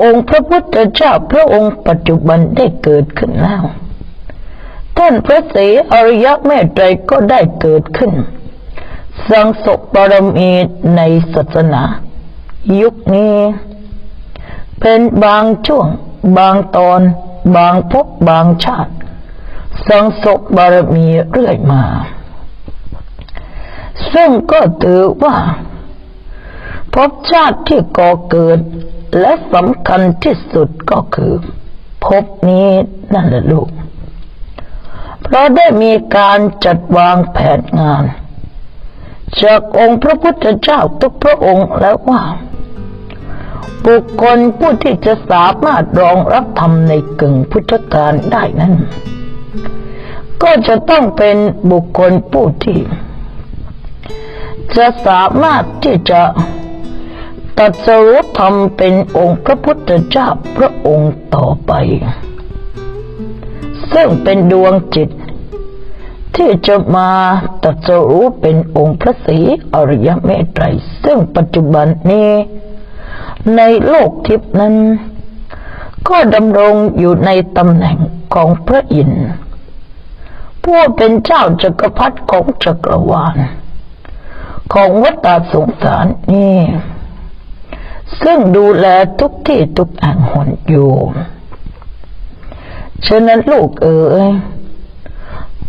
องค์พระพุทธเจ้าพระองค์ปัจจุบันได้เกิดขึ้นแล้วท่านพระศรีอริยเมตไตรก็ได้เกิดขึ้นสังสบบารมีในศาสนา ยุคนี้ เป็นบางช่วง บางตอน บางภพบางชาติสังสบบารมีเรื่อยมา ซึ่งก็ถือว่าภพชาติที่ก่อเกิด และสำคัญที่สุดก็คือภพนี้นั่นแหละลูก เพราะได้มีการจัดวางแผนงาน จากองค์พระพุทธเจ้าทุกพระองค์แล้วว่า บุคคลผู้ที่จะสามารถรองรับธรรมในกึ่งพุทธกาลได้นั้น ก็จะต้องเป็นบุคคลผู้ที่จะสามารถที่จะ ตรัสรู้ธรรมเป็นองค์พระพุทธเจ้าพระองค์ต่อไป ซึ่งเป็นดวงจิต ที่จะมาตรัสรู้เป็นองค์พระศรีอริยเมตไตร ซึ่งปัจจุบันนี้ ในโลกทิพนั้น ก็ดำรงอยู่ในตำแหน่งของพระอินทร์ผู้เป็นเจ้าจักรพรรดิของจักรวาล ของวัฏสงสารนี่ ซึ่งดูแลทุกที่ทุกแห่งหนอยู่ฉะนั้นลูกเอ๋ย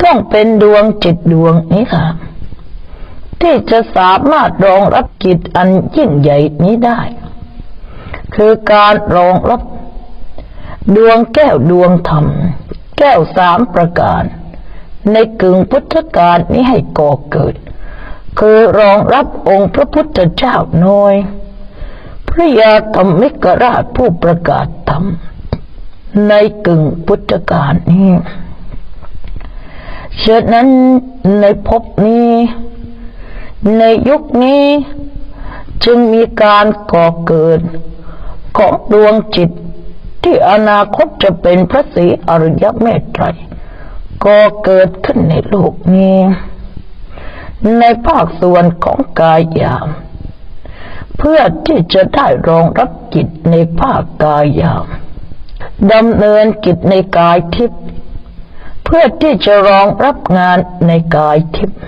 ต้องเป็นดวงจิตดวงนี้ค่ะ ที่จะสามารถรองรับกิจอันยิ่งใหญ่นี้ได้ คือการรองรับดวงแก้วดวงธรรม แก้วสามประการ ในกึ่งพุทธกาลนี้ให้ก่อเกิด คือรองรับองค์พระพุทธเจ้าน้อย พระยาธรรมิกราชผู้ประกาศธรรม ในกึ่งพุทธกาลนี้ฉะนั้นในภพนี้ ในยุคนี้จึงมีการก่อเกิด ของดวงจิตที่อนาคตจะเป็นพระศรีอริยเมตไตรก่อเกิดขึ้นในโลกนี้ ในภาคส่วนของกายยาม เพื่อที่จะได้รองรับกิจในภาคกายยามดำเนินกิจในกายทิพย์เพื่อที่จะรองรับงานในกายทิพย์